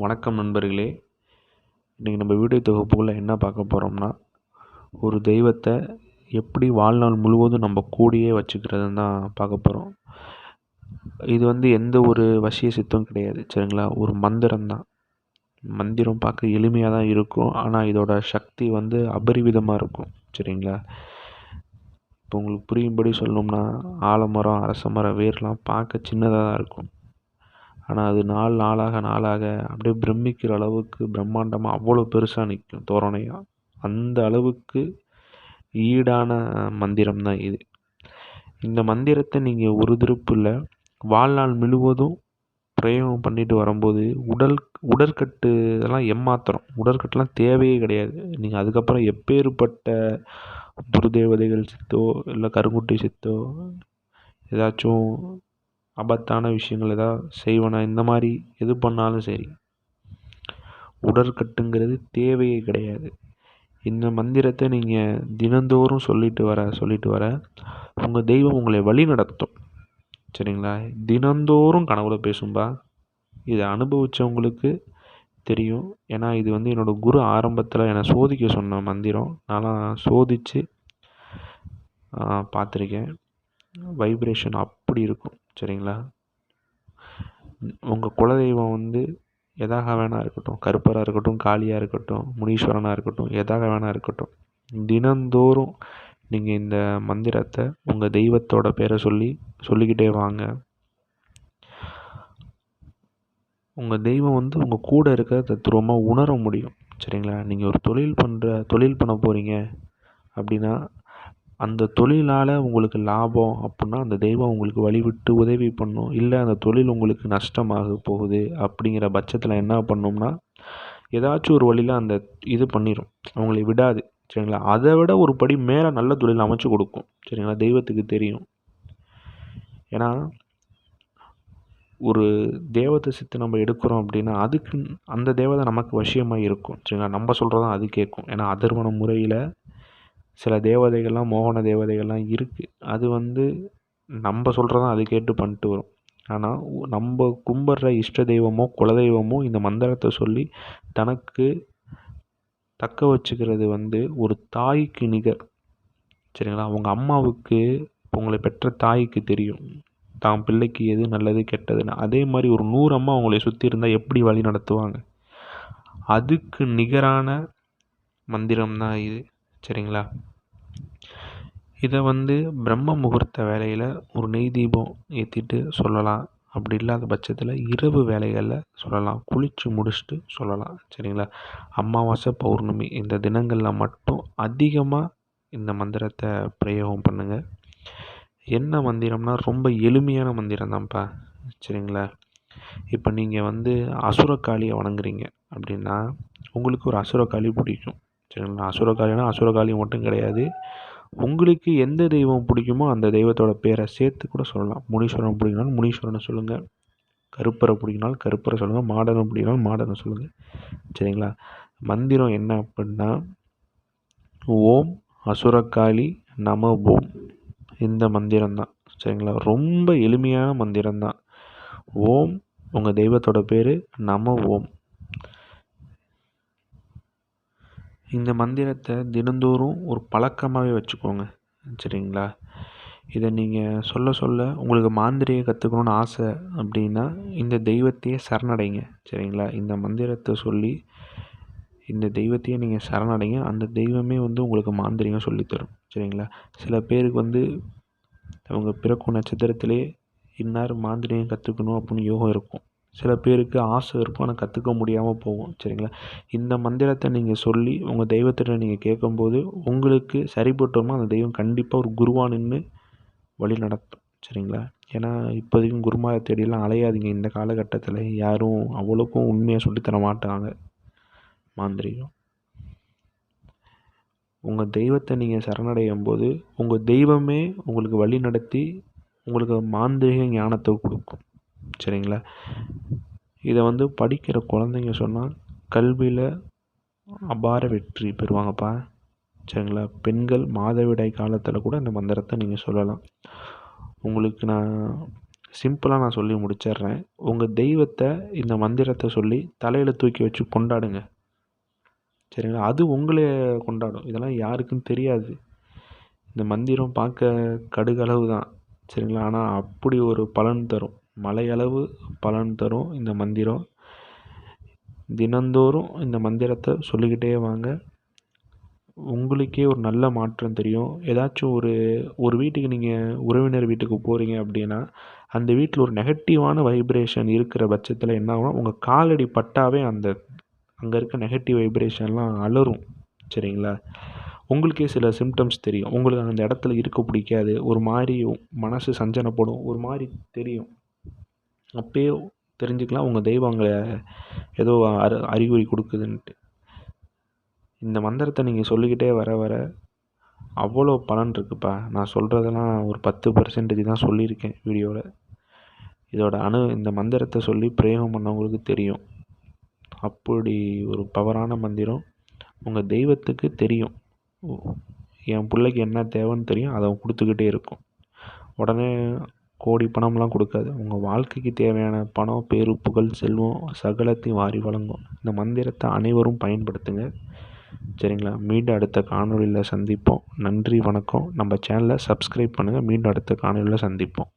வணக்கம் நண்பர்களே. இன்றைக்கி நம்ம வீடியோ தொகுப்புக்குள்ளே என்ன பார்க்க போகிறோம்னா ஒரு தெய்வத்தை எப்படி வாழ்நாள் முழுவதும் நம்ம கூடயே வச்சுக்கிறதுன்னு தான் பார்க்க போகிறோம் இது வந்து எந்த ஒரு வசிய சித்தம் கிடையாது சரிங்களா? ஒரு மந்திரம் தான். மந்திரம் பார்க்க எளிமையாக தான் இருக்கும். ஆனால் இதோட சக்தி வந்து அபரிவிதமாக இருக்கும் சரிங்களா? இப்போ உங்களுக்கு புரியும்படி சொல்லணும்னா ஆலமரம் அரச மரம் வேர்லாம் பார்க்க சின்னதாக தான் இருக்கும். ஆனால் அது நாள் நாளாக நாளாக அப்படியே பிரமிக்கிற அளவுக்கு பிரம்மாண்டமாக அவ்வளோ பெருசாக நிற்கும் தோரணையாக அந்த அளவுக்கு ஈடான மந்திரம் தான் இது. இந்த மந்திரத்தை நீங்கள் ஒரு திருப்பில் வாழ்நாள் முழுவதும் பிரயோகம் பண்ணிட்டு வரும்போது உடல் உடற்கட்டு இதெல்லாம் எம்மாத்திரம் உடற்கட்டுலாம் தேவையே கிடையாது. நீங்கள் அதுக்கப்புறம் எப்பேற்பட்ட துருதேவதைகள் சித்தோ இல்லை கருங்குட்டி சித்தோ ஏதாச்சும் ஆபத்தான விஷயங்கள் எதாவது செய்வனா இந்த மாதிரி எது பண்ணாலும் சரி. உடற்கட்டுங்கிறது தேவையே கிடையாது. இந்த மந்திரத்தை நீங்கள் தினந்தோறும் சொல்லிட்டு வர சொல்லிட்டு வர உங்கள் தெய்வம் உங்களை வழி நடத்தும். சரிங்களா? தினந்தோறும் கனவுல பேசும்பா. இதை அனுபவித்தவங்களுக்கு தெரியும். ஏன்னா இது வந்து என்னோடய குரு ஆரம்பத்தில் என்னை சோதிக்க சொன்ன மந்திரம். நான்லாம் சோதித்து பார்த்துருக்கேன். வைப்ரேஷன் அப்படி இருக்கும் சரிங்களா? உங்கள் குலதெய்வம் வந்து எதாக வேணா இருக்கட்டும் கருப்பராக இருக்கட்டும் காளியாக இருக்கட்டும் முனீஸ்வரனாக இருக்கட்டும் எதாக வேணா இருக்கட்டும் தினந்தோறும் நீங்கள் இந்த மந்திரத்தை உங்கள் தெய்வத்தோட பேரை சொல்லி சொல்லிக்கிட்டே வாங்க. உங்கள் தெய்வம் வந்து உங்கள் கூட இருக்க தத்துருவமாக உணர முடியும் சரிங்களா? நீங்கள் ஒரு தொழில் பண்ணுற தொழில் பண்ண போகிறீங்க அப்படின்னா அந்த தொழிலால் உங்களுக்கு லாபம் அப்புடின்னா அந்த தெய்வம் உங்களுக்கு வழிவிட்டு உதவி பண்ணும். இல்லை அந்த தொழில் உங்களுக்கு நஷ்டமாக போகுது அப்படிங்கிற பட்சத்தில் என்ன பண்ணும்னா ஏதாச்சும் ஒரு வழியில் அந்த இது பண்ணிடும் அவங்களை விடாது. சரிங்களா? அதை விட ஒரு படி மேலே நல்ல தொழில் அமைச்சு கொடுக்கும். சரிங்களா? தெய்வத்துக்கு தெரியும். ஏன்னா ஒரு தேவத்தை சித்து நம்ம எடுக்கிறோம் அப்படின்னா அதுக்கு அந்த தேவதை நமக்கு வசியமாக இருக்கும். சரிங்களா? நம்ம சொல்கிறதான் அது கேட்கும் ஏன்னா அதர்வன முறையில் சில தேவதைகள்லாம் மோகன தேவதைகள்லாம் இருக்குது அது வந்து நம்ம சொல்கிறதான் அது கேட்டு பண்ணிட்டு வரும். ஆனால் நம்ம கும்பிட்ற இஷ்ட தெய்வமோ குலதெய்வமோ இந்த மந்திரத்தை சொல்லி தனக்கு தக்க வச்சுக்கிறது வந்து ஒரு தாய்க்கு நிகர். சரிங்களா? அவங்க அம்மாவுக்கு உங்களை பெற்ற தாய்க்கு தெரியும். தான் பிள்ளைக்கு எது நல்லது கெட்டதுன்னு. அதே மாதிரி ஒரு நூறு அம்மா அவங்களை சுற்றி இருந்தால் எப்படி வழி நடத்துவாங்க? அதுக்கு நிகரான மந்திரம் தான் இது. சரிங்களா? இதை வந்து பிரம்ம முகூர்த்த வேலையில் ஒரு நெய் தீபம் ஏற்றிட்டு சொல்லலாம். அப்படி இல்லாத பட்சத்தில் இரவு வேலைகளில் சொல்லலாம். குளித்து முடிச்சுட்டு சொல்லலாம். சரிங்களா? அமாவாசை பௌர்ணமி இந்த தினங்களில் மட்டும் அதிகமாக இந்த மந்திரத்தை பிரயோகம் பண்ணுங்கள் என்ன மந்திரம்னா ரொம்ப எளிமையான மந்திரம் தான்ப்பா சரிங்களா? இப்போ நீங்கள் வந்து அசுரக்காளியை வணங்குறீங்க அப்படின்னா உங்களுக்கு ஒரு அசுரக்காளி பிடிக்கும். சரிங்களா அசுரகாளினா அசுரகாளி மட்டும் கிடையாது. உங்களுக்கு எந்த தெய்வம் பிடிக்குமோ அந்த தெய்வத்தோட பேரை சேர்த்து கூட சொல்லலாம். முனீஸ்வரன் பிடிக்கினாலும் முனீஸ்வரனை சொல்லுங்கள் கருப்பரை பிடிக்கினாலும் கருப்பரை சொல்லுங்கள் மாடனை பிடிக்கினாலும் மாடனை சொல்லுங்கள் சரிங்களா? மந்திரம் என்ன அப்படின்னா ஓம் அசுரக்காளி நம ஓம் இந்த மந்திரம் தான் சரிங்களா? ரொம்ப எளிமையான மந்திரம் தான் ஓம் உங்கள் தெய்வத்தோட பேர் நம ஓம் இந்த மந்திரத்தை தினந்தோறும் ஒரு பழக்கமாகவே வச்சுக்கோங்க. சரிங்களா? இதை நீங்கள் சொல்ல சொல்ல உங்களுக்கு மாந்திரியை கற்றுக்கணுன்னு ஆசை அப்படின்னா இந்த தெய்வத்தையே சரணடைங்க. சரிங்களா? இந்த மந்திரத்தை சொல்லி இந்த தெய்வத்தையே நீங்கள் சரணடைங்க. அந்த தெய்வமே வந்து உங்களுக்கு மாந்திரியம் சொல்லித்தரும். சரிங்களா? சில பேருக்கு வந்து அவங்க பிறக்கும் நட்சத்திரத்திலே இன்னார் மாந்திரியம் கற்றுக்கணும் அப்படின்னு யோகம் இருக்கும். சில பேருக்கு ஆசை இருக்கும் ஆனால் கற்றுக்க முடியாமல் போகும். சரிங்களா? இந்த மந்திரத்தை நீங்கள் சொல்லி உங்கள் தெய்வத்திட்ட நீங்கள் கேட்கும்போது உங்களுக்கு சரிப்பட்டோமா? அந்த தெய்வம் கண்டிப்பாக ஒரு குருவாக நின்று வழி நடத்தும். சரிங்களா? ஏன்னா இப்போதைக்கும் குருமாரை தேடியெல்லாம் அலையாதீங்க. இந்த காலகட்டத்தில் யாரும் அவ்வளோக்கும் உண்மையாக சொல்லித்தர மாட்டாங்க. மாந்திரிகம். உங்கள் தெய்வத்தை நீங்கள் சரணடையும் போது உங்கள் தெய்வமே உங்களுக்கு வழி நடத்தி உங்களுக்கு மாந்திரிக ஞானத்தை கொடுக்கும். சரிங்களா? இதை வந்து படிக்கிற குழந்தைங்க சொன்னால் கல்வியில் அபார வெற்றி பெறுவாங்கப்பா. சரிங்களா? பெண்கள் மாதவிடாய் காலத்தில் கூட இந்த மந்திரத்தை நீங்கள் சொல்லலாம். உங்களுக்கு நான் சிம்பிளாக நான் சொல்லி முடிச்சிடுறேன். உங்கள் தெய்வத்தை இந்த மந்திரத்தை சொல்லி தலையில் தூக்கி வச்சு கொண்டாடுங்க. சரிங்களா? அது உங்களே கொண்டாடும். இதெல்லாம் யாருக்கும் தெரியாது. இந்த மந்திரம் பார்க்க கடுகளவு தான். சரிங்களா? ஆனால் அப்படி ஒரு பலன் தரும். மலையளவு பலன் தரும் இந்த மந்திரம். தினந்தோறும் இந்த மந்திரத்தை சொல்லிக்கிட்டே வாங்க. உங்களுக்கே ஒரு நல்ல மாற்றம் தெரியும். ஏதாச்சும் ஒரு ஒரு வீட்டுக்கு நீங்கள் உறவினர் வீட்டுக்கு போகிறீங்க அப்படின்னா அந்த வீட்டில் ஒரு நெகட்டிவான வைப்ரேஷன் இருக்கிற பட்சத்தில் என்ன ஆகும்னா உங்கள் காலடி பட்டாவே அந்த அங்கே இருக்க நெகட்டிவ் வைப்ரேஷன்லாம் அலரும் சரிங்களா? உங்களுக்கே சில சிம்டம்ஸ் தெரியும். உங்களுக்கு அந்த இடத்துல இருக்க பிடிக்காது. ஒரு மாதிரி மனசு சஞ்சனப்படும். ஒரு மாதிரி தெரியும். அப்போயே தெரிஞ்சுக்கலாம். உங்கள் தெய்வம் அங்கே ஏதோ அறி அறிகுறி கொடுக்குதுன்ட்டு. இந்த மந்திரத்தை நீங்கள் சொல்லிக்கிட்டே வர வர அவ்வளோ பலன் இருக்குப்பா. நான் சொல்கிறதெல்லாம் ஒரு பத்து பர்சன்டேஜ் தான் சொல்லியிருக்கேன் வீடியோவில் இதோட அணு இந்த மந்திரத்தை சொல்லி பிரயோகம் பண்ணவங்களுக்கு தெரியும். அப்படி ஒரு பவரான மந்திரம் உங்கள் தெய்வத்துக்கு தெரியும். என் பிள்ளைக்கு என்ன தேவைன்னு தெரியும். அதை கொடுத்துக்கிட்டே இருக்கும். உடனே கோடி பணம்லாம் கொடுக்காது. உங்கள் வாழ்க்கைக்கு தேவையான பணம் பேரு புகழ் செல்வம் சகலத்தையும் வாரி வழங்கும். இந்த மந்திரத்தை அனைவரும் பயன்படுத்துங்க. சரிங்களா? மீண்டும் அடுத்த காணொளியில் சந்திப்போம். நன்றி வணக்கம். நம்ம சேனலை சப்ஸ்கிரைப் பண்ணுங்கள் மீண்டும் அடுத்த காணொளியில் சந்திப்போம்.